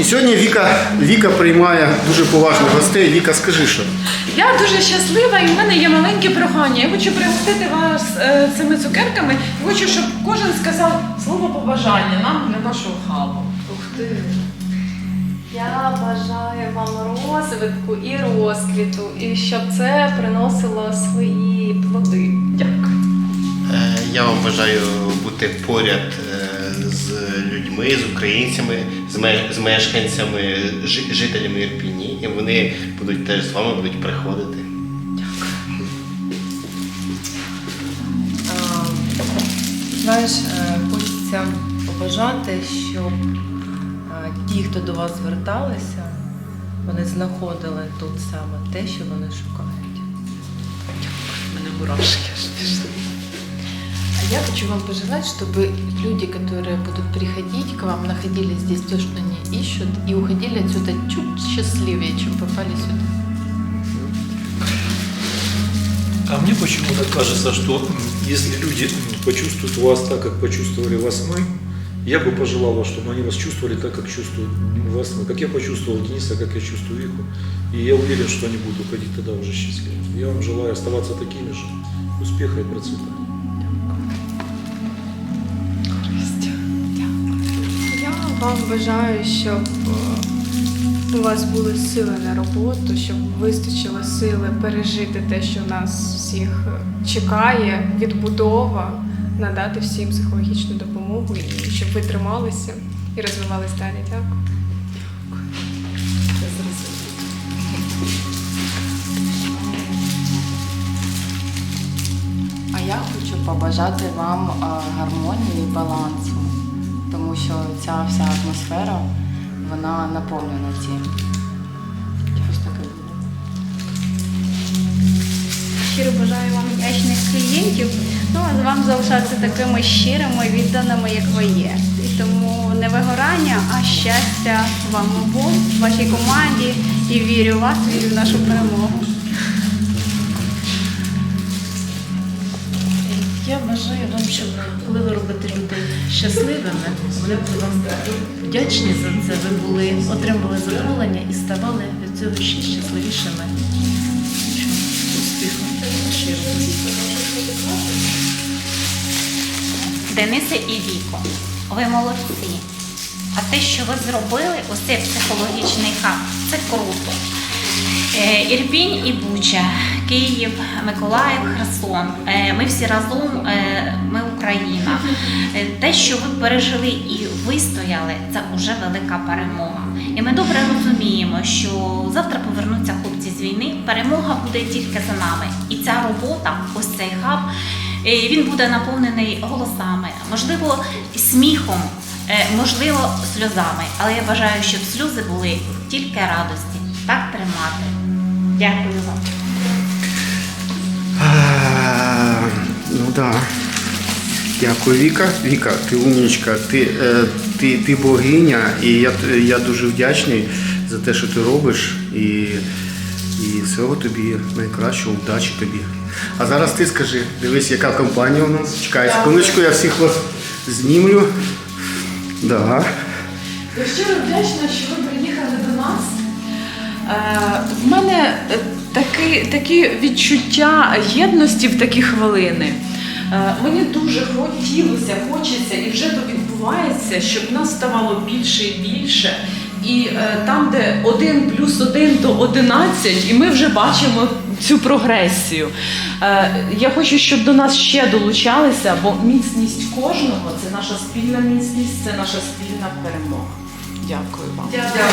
І сьогодні Віка, Віка приймає дуже поважних гостей. Віка, скажи що. Я дуже щаслива і в мене є маленьке прохання. Я хочу пригостити вас е, цими цукерками. і Хочу, щоб кожен сказав слово побажання нам для нашого хабу. Ух ти. Я бажаю вам розвитку і розквіту, і щоб це приносило свої плоди. Дякую. Е, Я вам бажаю бути поряд е, з людьми, з українцями, з ме- з мешканцями, жи- жителями Ірпіні, і вони будуть теж з вами будуть приходити. А, Знаєш, е, хочеться побажати, щоб е, ті, хто до вас зверталися, вони знаходили тут саме те, що вони шукають. У мене мурашки аж пішли. Я хочу вам пожелать, чтобы люди, которые будут приходить к вам, находили здесь то, что они ищут, и уходили отсюда чуть счастливее, чем попали сюда. А мне почему-то кажется, что если люди почувствуют вас так, как почувствовали вас мы, я бы пожелал, чтобы они вас чувствовали так, как чувствуют вас мы. Как я почувствовал Дениса, как я чувствую Вику. И я уверен, что они будут уходить тогда уже счастливыми. Я вам желаю оставаться такими же, успеха и процветания. Вам бажаю, щоб е, у вас були сили на роботу, щоб вистачило сили пережити те, що нас всіх е, чекає, відбудова, надати всім психологічну допомогу і щоб ви трималися і розвивались далі. Дякую. А я хочу побажати вам е, гармонії і балансу, тому що ця вся атмосфера вона наповнена цим. Щось таке буде. Щиро бажаю вам вдячних клієнтів. Ну а вам залишатися такими щирими, відданими, як ви є. І тому не вигорання, а щастя вам обом, вашій команді. І вірю в вас, вірю в нашу перемогу. Я бажаю вам, щоб ви робите людей щасливими, вони були вам вдячні за це, ви були, отримували задоволення і ставали від цього ще щасливішими. Денисе і Віко, ви молодці. А те, що ви зробили, цей психологічний хаб, це круто. Е, Ірпінь і Буча, Київ, Миколаїв, Херсон. Е, Ми всі разом, е, ми Україна. Е, Те, що ви пережили і вистояли, це вже велика перемога. І ми добре розуміємо, що завтра повернуться хлопці з війни. Перемога буде тільки за нами. І ця робота, ось цей хаб, е, він буде наповнений голосами, можливо, сміхом, е, можливо, сльозами. Але я бажаю, щоб сльози були тільки радості. Так тримати. Дякую вам. Ну да. Дякую, Віка. Віка, ти умнічка, ти, е, ти, ти богиня, і я, я дуже вдячний за те, що ти робиш. І, і всього тобі найкращого, удачі тобі. А зараз ти скажи, дивись, яка компанія у нас. Чекай секундочку, я всіх вас знімлю. Да. Я щиро вдячна, що ви приїхали до нас. Е, в мене е, такі, такі відчуття єдності в такі хвилини. Е, мені дуже хотілося, хочеться, і вже то відбувається, щоб нас ставало більше і більше. І е, там, де один плюс один то 11, і ми вже бачимо цю прогресію. Е, я хочу, щоб до нас ще долучалися, бо міцність кожного це наша спільна міцність, це наша спільна перемога. Дякую вам. Дякую.